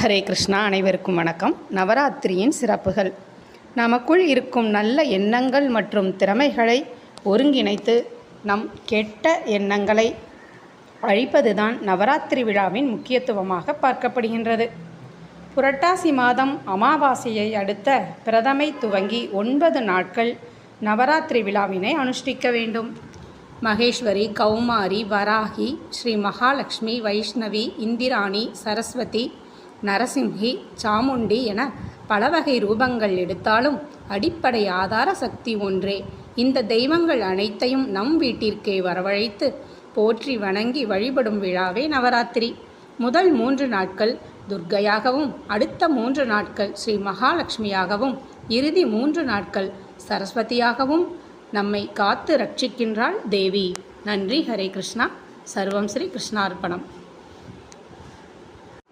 ஹரே கிருஷ்ணா அனைவருக்கும் வணக்கம். நவராத்திரியின் சிறப்புகள். நமக்குள் இருக்கும் நல்ல எண்ணங்கள் மற்றும் திறமைகளை ஒருங்கிணைத்து நம் கெட்ட எண்ணங்களை அழிப்பதுதான் நவராத்திரி விழாவின் முக்கியத்துவமாக பார்க்கப்படுகின்றது. புரட்டாசி மாதம் அமாவாசையை அடுத்த பிரதமை துவங்கி ஒன்பது நாட்கள் நவராத்திரி விழாவினை அனுஷ்டிக்க வேண்டும். மகேஸ்வரி கௌமாரி வராகி ஸ்ரீ மகாலட்சுமி வைஷ்ணவி இந்திராணி சரஸ்வதி நரசிம்ஹி சாமுண்டி என பல வகை ரூபங்கள் எடுத்தாலும் அடிப்படை ஆதார சக்தி ஒன்றே. இந்த தெய்வங்கள் அனைத்தையும் நம் வீட்டிற்கே வரவழைத்து போற்றி வணங்கி வழிபடும் விழாவே நவராத்திரி. முதல் மூன்று நாட்கள் துர்க்கையாகவும் அடுத்த மூன்று நாட்கள் ஸ்ரீ மகாலட்சுமியாகவும் இறுதி மூன்று நாட்கள் சரஸ்வதியாகவும் நம்மை காத்து ரட்சிக்கின்றாள் தேவி. நன்றி. ஹரே கிருஷ்ணா. சர்வம் ஸ்ரீ கிருஷ்ணார்ப்பணம்